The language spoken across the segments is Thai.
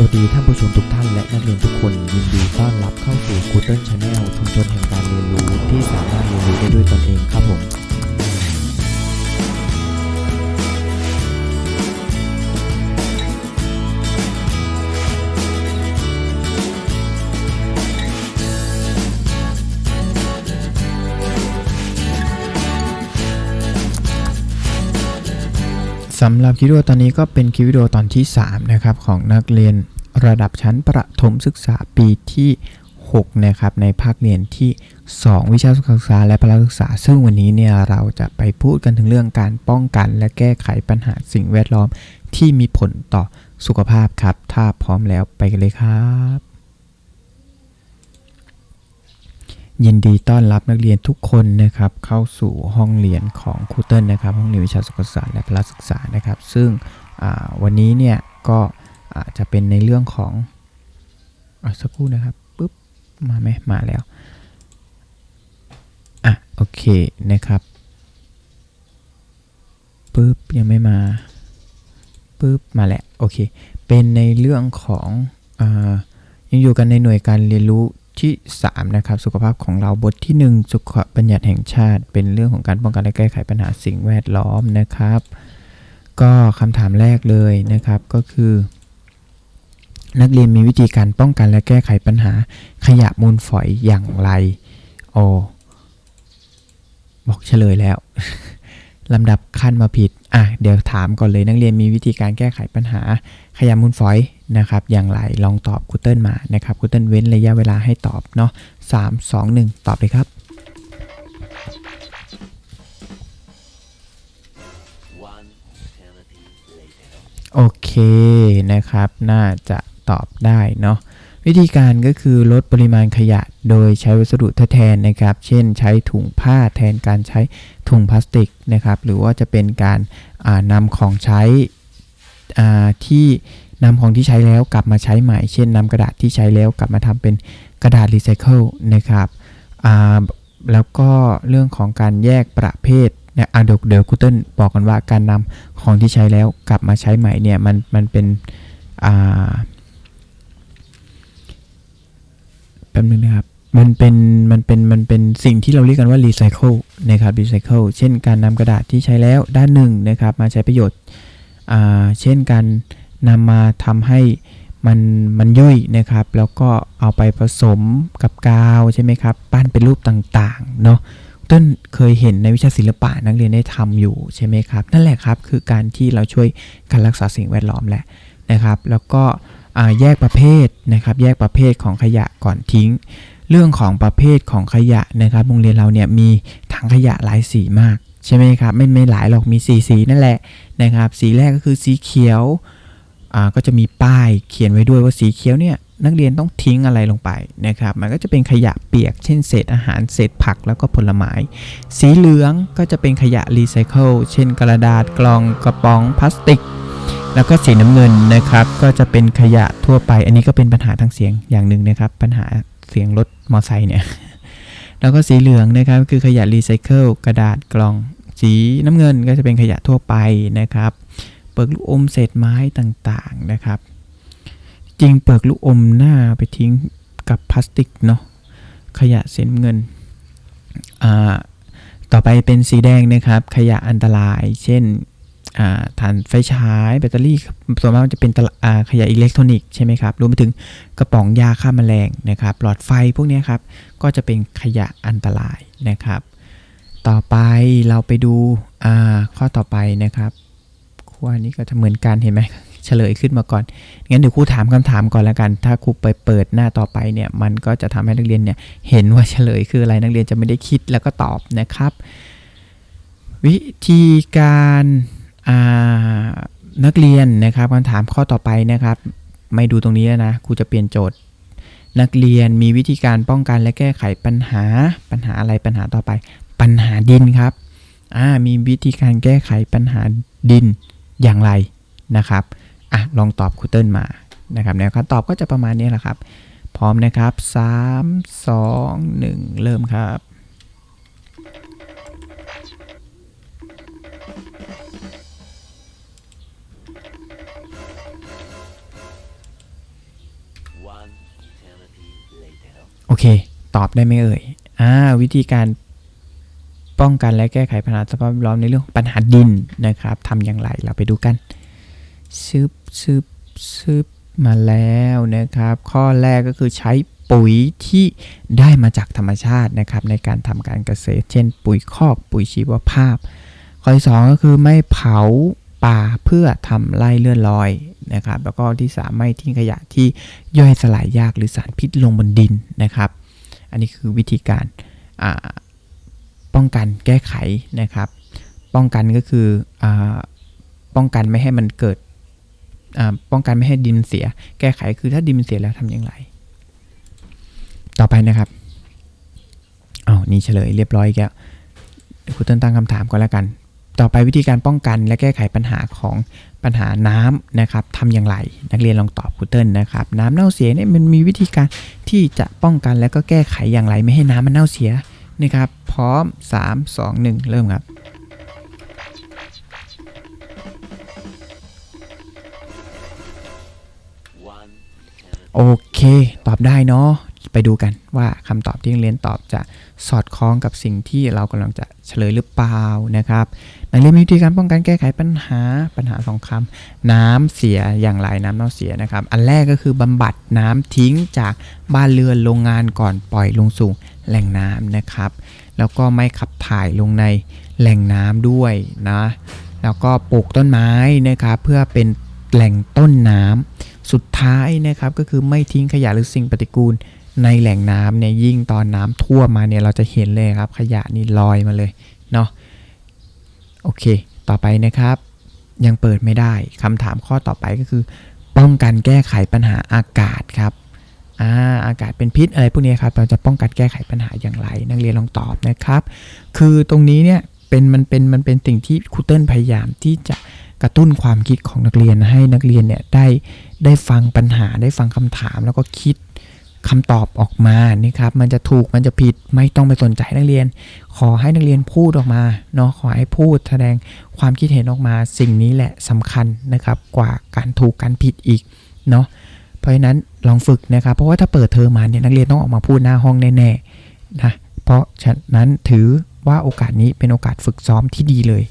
สวัสดีท่านผู้ชมทุกท่านและนักเรียนทุกคนยินดีต้อนรับเข้าสู่ c o o d l e Channel ชุมชนแห่งการเรียนรู้ที่สามารถเรียนรู้ได้ด้วยตนเองครับผม สำหรับคลิปวิดีโอตอนนี้ก็เป็นคลิปวิดีโอตอนที่ 3 นะครับ ของนักเรียนระดับชั้นประถมศึกษาปีที่ 6 นะครับ ในภาคเรียนที่ 2 วิชาสุขศึกษาและพละศึกษา ซึ่งวันนี้เนี่ยเราจะไปพูดกันถึงเรื่องการป้องกัน และแก้ไขปัญหาสิ่งแวดล้อมที่มีผลต่อสุขภาพครับ ถ้าพร้อมแล้วไปกันเลยครับ ยินดีต้อนรับนักเรียนทุกคนนะครับเข้าสู่ห้องเรียนของครูเติ้ลนะครับ ห้องเรียนวิชาสุขศาสตร์และพละศึกษานะครับ ซึ่งวันนี้เนี่ยก็จะเป็นในเรื่องของอสักครู่นะครับปุ๊บมาไหมมาแล้วอะโอเคนะครับปุ๊บยังไม่มาปุ๊บมาแล้วโอเคเป็นในเรื่องของอยังอยู่กันในหน่วยการเรียนรู้ ที่ 3 นะครับ สุขภาพของเราบทที่ 1 สุขบัญญัติแห่งชาติ เป็นเรื่องของการป้องกันและแก้ไขปัญหาสิ่งแวดล้อมนะครับ ก็คำถามแรกเลยนะครับก็คือ นักเรียนมีวิธีการป้องกันและแก้ไขปัญหาขยะมูลฝอยอย่างไรโอบอกเฉลยแล้ว ลำดับขั้นมาผิด อะ เดี๋ยวถามก่อนเลยนักเรียนมีวิธีการแก้ไขปัญหาขยะมูลฝอยนะครับ อย่างไรลองตอบคูเติ้ลมานะครับคูเติ้ลเว้นระยะเวลาให้ตอบเนาะสามสองหนึ่งตอบเลยครับ One later. โอเคนะครับ น่าจะตอบได้เนาะ วิธีการก็คือลดปริมาณขยะโดยใช้วัสดุทดแทนนะครับ เช่นใช้ถุงผ้าแทนการใช้ถุงพลาสติกนะครับ หรือว่าจะเป็นการอ่านำของใช้ที่นำของที่ใช้แล้วกลับมาใช้ใหม่ เช่นนำกระดาษที่ใช้แล้วกลับมาทำเป็นกระดาษรีไซเคิลนะครับแล้วก็เรื่องของการแยกประเภทเนี่ยอะเดี๋ยวเดี๋ยวกูเติลบอกกันว่าการนำของที่ใช้แล้วกลับมาใช้ใหม่เนี่ยมันมันเป็นอ่าแป๊บนึงนะครับ มันเป็นมันเป็นมันเป็นสิ่งที่เราเรียกกันว่ารีไซเคิลนะครับรีไซเคิลเช่นการนำกระดาษที่ใช้แล้วด้านหนึ่งนะครับ มาใช้ประโยชน์เช่นการนำมาทำให้มันมันย่อยนะครับ แล้วก็เอาไปผสมกับกาวใช่ไหมครับ ปั้นเป็นรูปต่างๆเนาะต้นเคยเห็นในวิชาศิลปะนักเรียนได้ทำอยู่ใช่ไหมครับ นั่นแหละครับคือการที่เราช่วยการรักษาสิ่งแวดล้อมแหละนะครับ แล้วก็ แยกประเภทนะครับ แยกประเภทของขยะก่อนทิ้ง เรื่องของประเภทของขยะนะครับ โรงเรียนเราเนี่ยมีถังขยะหลายสีมากใช่ไหมครับ ไม่ไม่หลายหรอกมีสีสีนั่นแหละนะครับ สีแรกก็คือสีเขียวอ่าก็จะมีป้ายเขียนไว้ด้วยว่าสีเขียวเนี่ยนักเรียนต้องทิ้งอะไรลงไปนะครับ มันก็จะเป็นขยะเปียก เช่นเศษอาหารเศษผักแล้วก็ผลไม้ สีเหลืองก็จะเป็นขยะรีไซเคิลเช่นกระดาษกล่องกระป๋องพลาสติก แล้วก็สีน้ำเงินนะครับ ก็จะเป็นขยะทั่วไป อันนี้ก็เป็นปัญหาทางเสียงอย่างหนึ่งนะครับ ปัญหาเสียงรถมอไซค์เนี่ย แล้วก็สีเหลืองนะครับคือขยะรีไซเคิลกระดาษกล่อง สีน้ำเงินก็จะเป็นขยะทั่วไปนะครับ เปลือกลูกอมเศษไม้ต่างๆนะครับ จริงเปลือกลูกอมหน้าไปทิ้งกับพลาสติกเนาะขยะสีน้ำเงินอ่าต่อไปเป็นสีแดงนะครับ ขยะอันตราย เช่น อ่านไฟฉายแบตเตอรี่ส่วนมากจะเป็นขยะอิเล็กทรอนิกส์ใช่ไหมครับรวมไปถึงกระป๋องยาฆ่าแมลงนะครับหลอดไฟพวกนี้ครับก็จะเป็นขยะอันตรายนะครับ ต่อไปเราไปดูข้อต่อไปนะครับขั้วนี้ก็จะเหมือนกันเห็นไหมเฉลยขึ้นมาก่อน งั้นเดี๋ยวครูถามคำถามก่อนแล้วกัน ถ้าครูไปเปิดหน้าต่อไปเนี่ย มันก็จะทำให้นักเรียนเนี่ย เห็นว่าเฉลยคืออะไร นักเรียนจะไม่ได้คิดแล้วก็ตอบนะครับ วิธีการ นักเรียนนะครับคำถามข้อต่อไปนะครับ ไม่ดูตรงนี้แล้วนะครูจะเปลี่ยนโจทย์ นักเรียนมีวิธีการป้องกันและแก้ไขปัญหาปัญหาอะไรปัญหาต่อไป ปัญหาดินครับมีวิธีการแก้ไขปัญหาดินอย่างไรนะครับอะลองตอบครูเติ้ลมานะครับแนวการตอบก็จะประมาณนี้แหละครับ พร้อมนะครับ 3 2 1 เริ่มครับ โอเค ตอบได้ไหมเอ่ยอ่าวิธีการป้องกันและแก้ไขปัญหาสภาพแวดล้อมในเรื่องปัญหาดินนะครับทำอย่างไรเราไปดูกันซืบซืบซืบมาแล้วนะครับ ข้อแรกก็คือใช้ปุ๋ยที่ได้มาจากธรรมชาตินะครับ ในการทำการเกษตร เช่น ปุ๋ยคอกปุ๋ยชีวภาพ ข้อที่สองก็คือไม่เผา ป่าเพื่อทำไร่เลื่อนลอยนะครับแล้วก็ที่สามไม่ทิ้งขยะที่ย่อยสลายยากหรือสารพิษลงบนดินนะครับ อันนี้คือวิธีการป้องกันแก้ไขนะครับ ป้องกันก็คืออป้องกันไม่ให้มันเกิดป้องกันไม่ให้ดินเสีย แก้ไขคือถ้าดินมันเสียแล้วทำอย่างไร ต่อไปนะครับเอาวนี่เฉลยเรียบร้อยอีกแล้วเดี๋ยวคุณต้นตั้งคำถามก็แล้วกัน ต่อไปวิธีการป้องกันและแก้ไขปัญหาของปัญหาน้ำนะครับทำอย่างไร นักเรียนลองตอบคุณเติ้ลนะครับ น้ำเน่าเสียเนี่ยมันมีวิธีการที่จะป้องกันและก็แก้ไขอย่างไร ไม่ให้น้ำมันเน่าเสียนะครับ พร้อม 3 2 1 เริ่มครับโอเค ตอบได้เนาะ ไปดูกันว่าคำตอบที่นักเรียนตอบจะสอดคล้องกับสิ่งที่เรากำลังจะเฉลยหรือเปล่านะครับนักเรียนมีวิธีการป้องกันแก้ไขปัญหาปัญหาสองคำน้ำเสียอย่างไรน้ำเน่าเสียนะครับ อันแรกก็คือบำบัดน้ำทิ้งจากบ้านเรือนโรงงานก่อนปล่อยลงสู่แหล่งน้ำนะครับ แล้วก็ไม่ขับถ่ายลงในแหล่งน้ำด้วยนะแล้วก็ปลูกต้นไม้นะครับเพื่อเป็นแหล่งต้นน้ำสุดท้ายนะครับก็คือไม่ทิ้งขยะหรือสิ่งปฏิกูล ในแหล่งน้ำเนี่ยยิ่งตอนน้ำท่วมมาเนี่ยเราจะเห็นเลยครับ ขยะนี่ลอยมาเลยเนาะโอเค ต่อไปนะครับ ยังเปิดไม่ได้คำถามข้อต่อไปก็คือ ป้องกันแก้ไขปัญหาอากาศครับอ่าอากาศเป็นพิษอะไรพวกนี้ครับ เราจะป้องกันแก้ไขปัญหาอย่างไร นักเรียนลองตอบนะครับ คือตรงนี้เนี่ยเป็นมันเป็นมันเป็นสิ่งที่ครูเติ้ลพยายามที่จะกระตุ้นความคิดของนักเรียนให้นักเรียนเนี่ยได้ได้ฟังปัญหาได้ฟังคำถามแล้วก็คิด คำตอบออกมานะครับมันจะถูกมันจะผิดไม่ต้องไปสนใจนักเรียน ขอให้นักเรียนพูดออกมาเนาะขอให้พูดแสดงความคิดเห็นออกมาสิ่งนี้แหละสำคัญนะครับ กว่าการถูกการผิดอีกเนาะเพราะฉะนั้นลองฝึกนะครับ เพราะว่าถ้าเปิดเทอมมาเนี่ยนักเรียนต้องออกมาพูดหน้าห้องแน่ๆนะเพราะฉะนั้นถือว่าโอกาสนี้เป็นโอกาสฝึกซ้อมที่ดีเลย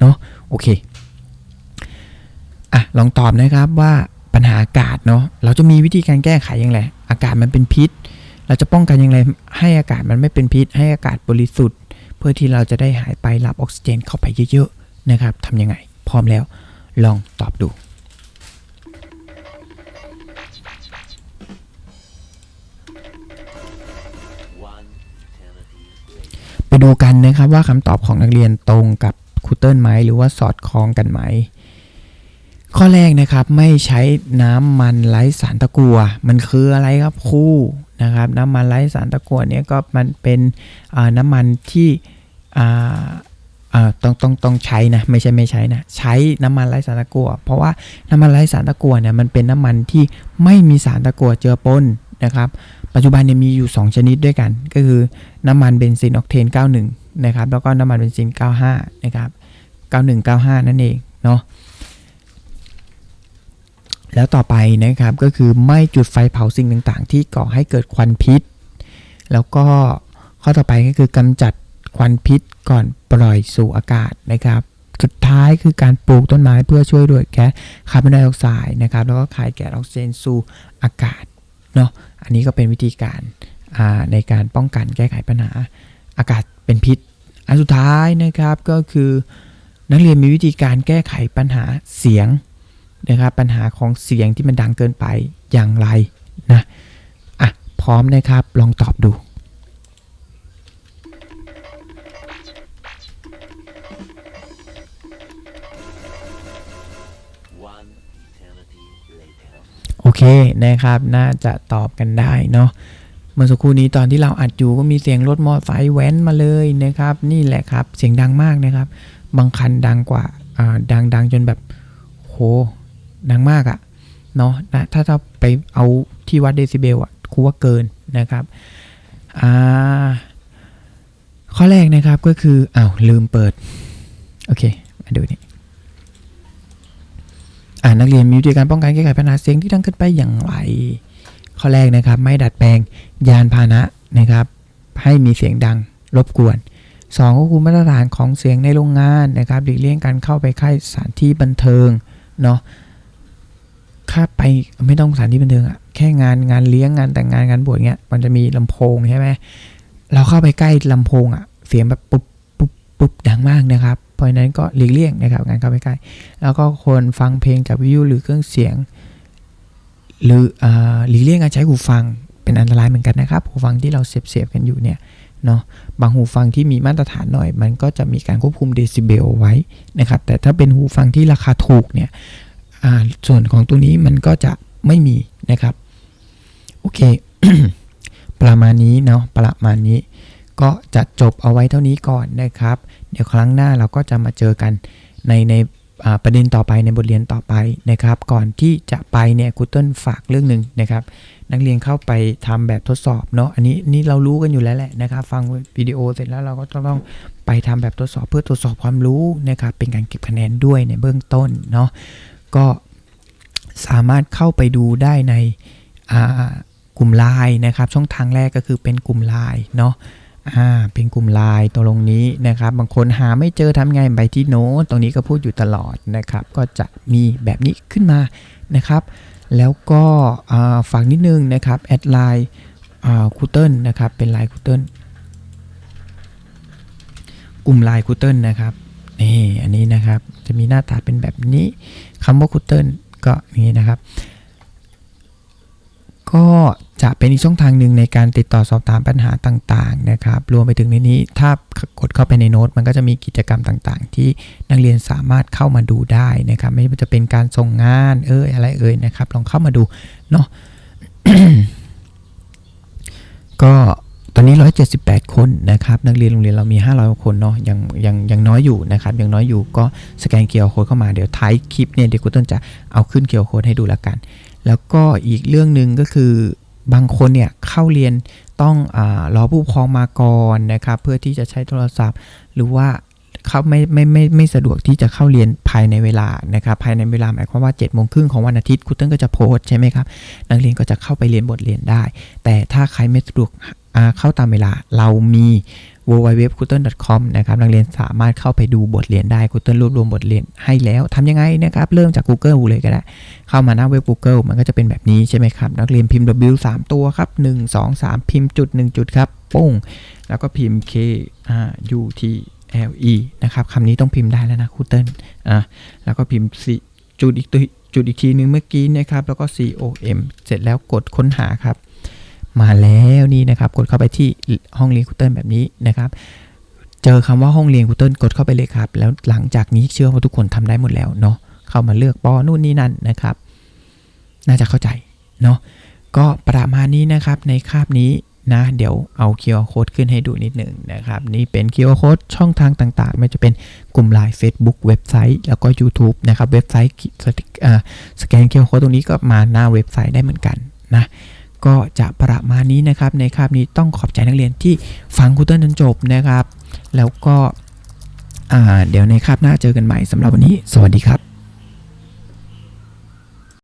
เนาะโอเคอะลองตอบนะครับว่าปัญหาอากาศเนาะเราจะมีวิธีการแก้ไขอย่างไร อากาศมันเป็นพิษ เราจะป้องกันอย่างไรให้อากาศมันไม่เป็นพิษ ให้อากาศบริสุทธิ์ เพื่อที่เราจะได้หายไปรับออกซิเจนเข้าไปเยอะๆนะครับทำยังไง พร้อมแล้ว ลองตอบดูไปดูกันนะครับว่าคำตอบของนักเรียนตรงกับครูเติ้ลไหมหรือว่าสอดคล้องกันไหม ข้อแรกนะครับไม่ใช้น้ำมันไร้สารตะกั่วมันคืออะไรครับครูนะครับ น้ำมันไร้สารตะกั่วเนี่ยก็มันเป็นน้ำมันที่ต้องต้องต้องใช้นะไม่ใช่ไม่ใช้นะใช้น้ำมันไร้สารตะกั่วเพราะว่าน้ำมันไร้สารตะกั่วเนี่ยมันเป็นน้ำมันที่ไม่มีสารตะกั่วเจือปนนะครับ ปัจจุบันเนี่ยมีอยู่ 2 ชนิดด้วยกัน ก็คือน้ำมันเบนซินออกเทน 91 นะครับ แล้วก็น้ำมันเบนซิน 95 นะครับ 9195 นั่นเองเนาะ แล้วต่อไปนะครับก็คือไม่จุดไฟเผาสิ่งต่างๆ ที่ก่อให้เกิดควันพิษ แล้วก็ข้อต่อไปก็คือกำจัดควันพิษก่อนปล่อยสู่อากาศนะครับ สุดท้ายคือการปลูกต้นไม้เพื่อช่วยด้วยแก๊สคาร์บอนไดออกไซด์นะครับแล้วก็ขายแก๊สออกซิเจนสู่อากาศเนาะอันนี้ก็เป็นวิธีการในการป้องกันแก้ไขปัญหาอากาศเป็นพิษ อันสุดท้ายนะครับก็คือนักเรียนมีวิธีการแก้ไขปัญหาเสียง นะครับปัญหาของเสียงที่มันดังเกินไปอย่างไรนะอะพร้อมนะครับลองตอบดูโอเคนะครับน่าจะตอบกันได้เนาะเมื่อสักครู่นี้ตอนที่เราอัดอยู่ก็มีเสียงรถมอเตอร์ไซค์แว้นมาเลยนะครับ นี่แหละครับเสียงดังมากนะครับ บางคันดังกว่าอ่าดังดังจนแบบโห ดังมากอะเนาะนะถ้าถ้าไปเอาที่วัดเดซิเบลอะครูว่าเกินนะครับอ่าข้อแรกนะครับก็คืออ้าวลืมเปิด โอเค มาดูนี่อ่านักเรียนมีวิธีการป้องกันแก้ไขปัญหาเสียงที่ดังเกินไปอย่างไร ข้อแรกนะครับ ไม่ดัดแปลงยานพาหนะนะครับ ให้มีเสียงดังรบกวน2ก็คือมาตรฐานของเสียงในโรงงานนะครับหลีกเลี่ยงการเข้าไปค่ายสถานที่บันเทิงเนาะ ถ้าไปไม่ต้องสถานที่บันเทิงอะแค่งานงานเลี้ยงงานแต่งงานงานบวชเงี้ย มันจะมีลำโพงใช่ไหมเราเข้าไปใกล้ลำโพงอะเสียงแบบปุ๊บปุ๊บปุ๊บดังมากนะครับ เพราะฉะนั้นก็หลีกเลี่ยงนะครับการเข้าไปใกล้ แล้วก็ควรฟังเพลงจากวิทยุหรือเครื่องเสียง หรืออ่าหลีกเลี่ยงการใช้หูฟังเป็นอันตรายเหมือนกันนะครับ หูฟังที่เราเสียบๆกันอยู่เนี่ยเนาะบางหูฟังที่มีมาตรฐานหน่อย มันก็จะมีการควบคุมเดซิเบลไว้นะครับแต่ถ้าเป็นหูฟังที่ราคาถูกเนี่ย ส่วนของตัวนี้มันก็จะไม่มีนะครับ โอเค ประมาณนี้เนาะประมาณนี้ ก็จะจบเอาไว้เท่านี้ก่อนนะครับ เดี๋ยวครั้งหน้าเราก็จะมาเจอกันในในประเด็นต่อไปในบทเรียนต่อไปนะครับ ก่อนที่จะไปเนี่ยครูเติ้ลฝากเรื่องหนึ่งนะครับ นักเรียนเข้าไปทำแบบทดสอบเนาะอันนี้นี่เรารู้กันอยู่แล้วแหละนะครับ ฟังวิดีโอเสร็จแล้วเราก็ต้องไปทำแบบทดสอบเพื่อตรวจสอบความรู้นะครับ เป็นการเก็บคะแนนด้วยในเบื้องต้นเนาะ ก็สามารถเข้าไปดูได้ในกลุ่มไลน์นะครับ ช่องทางแรกก็คือเป็นกลุ่มไลน์เนาะอ่าเป็นกลุ่มไลน์ตรงนี้นะครับ บางคนหาไม่เจอทำไงไปที่โน้ตตรงนี้ก็พูดอยู่ตลอดนะครับ ก็จะมีแบบนี้ขึ้นมานะครับ แล้วก็ฝากนิดนึงนะครับแอดไลน์คูเติลนะครับเป็นไลน์คูเติลกลุ่มไลน์คูเติลนะครับ นี่อันนี้นะครับจะมีหน้าตาเป็นแบบนี้คำว่าคูเติลก็นี้นะครับ ก็จะเป็นอีกช่องทางหนึ่งในการติดต่อสอบถามปัญหาต่างๆนะครับ รวมไปถึงในนี้ถ้ากดเข้าไปในโน้ตมันก็จะมีกิจกรรมต่างๆ ที่นักเรียนสามารถเข้ามาดูได้นะครับ ไม่ว่าจะเป็นการส่งงานเอยอะไรเอ่ยนะครับ ลองเข้ามาดูเนาะก็ อนนี้ 178 คนนะครับ นักเรียนโรงเรียนเรามี 500กว่าคนเนาะยังยังยังน้อยอยู่นะครับ ยังน้อยอยู่ก็สแกนเคียร์โค้ดเข้ามาเดี๋ยวท้ายคลิปเนี่ยเดี๋ยวกูต้นจะเอาขึ้นเคียร์โค้ดให้ดูแล้วกัน แล้วก็อีกเรื่องหนึ่งก็คือบางคนเนี่ยเข้าเรียนต้องอรอผู้ปกครองมาก่อนนะครับ เพื่อที่จะใช้โทรศัพท์ หรือว่าเขาไม่ไม่ไม่ไม่สะดวกที่จะเข้าเรียนภายในเวลานะครับภายในเวลาหมายความว่า7จ็ดโมงครึ่งของวันอาทิตย์ครูเติ้ลก็จะโพสใช่ไหมครับนักเรียนก็จะเข้าไปเรียนบทเรียนได้ แต่ถ้าใครไม่สะดวก เข้าตามเวลาเรามี w w w c o o t e n c o m นะครับนักเรียนสามารถเข้าไปดูบทเรียนได้ครูเติ้ลรวบรวมบทเรียนให้แล้วทำยังไงนะครับ เริ่มจาก Google เลยก็ได้ เข้ามาหน้าเว็บ Google มันก็จะเป็นแบบนี้ใช่ไหมครับ นักเรียนพิมพ์ W 3 ตัวครับ 1 2 3 พิมพ์จุด 1 จุดครับปุ้ง แล้วก็พิมพ์ K R U T L E นะครับคำนี้ต้องพิมพ์ได้แล้วนะครูเติ้ลอะแล้วก็พิมพ์จุดอีกตัวจุดอีกทีนึงเมื่อกี้นะครับแล้วก็ C O M เสร็จแล้วกดค้นหาครับ มาแล้วนี่นะครับ กดเข้าไปที่ห้องเรียนคูเติ้ลแบบนี้นะครับ เจอคำว่าห้องเรียนคูเติ้ลกดเข้าไปเลยครับ แล้วหลังจากนี้เชื่อว่าทุกคนทำได้หมดแล้วเนาะเข้ามาเลือกปอนู่นนี่นั่นนะครับ น่าจะเข้าใจเนาะก็ประมาณนี้นะครับในคาบนี้นะเดี๋ยวเอา QR code ขึ้นให้ดูนิดหนึ่งนะครับ นี่เป็น QR code ช่องทางต่างๆ ไม่จะเป็นกลุ่มไลน์ Facebook เว็บไซต์ แล้วก็ YouTube นะครับ เว็บไซต์สติกอ่าสแกน QR code ตรงนี้ก็มาหน้าเว็บไซต์ได้เหมือนกันนะ ก็จะประมาณนี้นะครับในคาบนี้ต้องขอบใจนักเรียนที่ฟังครูเติ้ลจนจบนะครับ แล้วก็เดี๋ยวในคาบหน้าเจอกันใหม่สำหรับวันนี้ สวัสดีครับ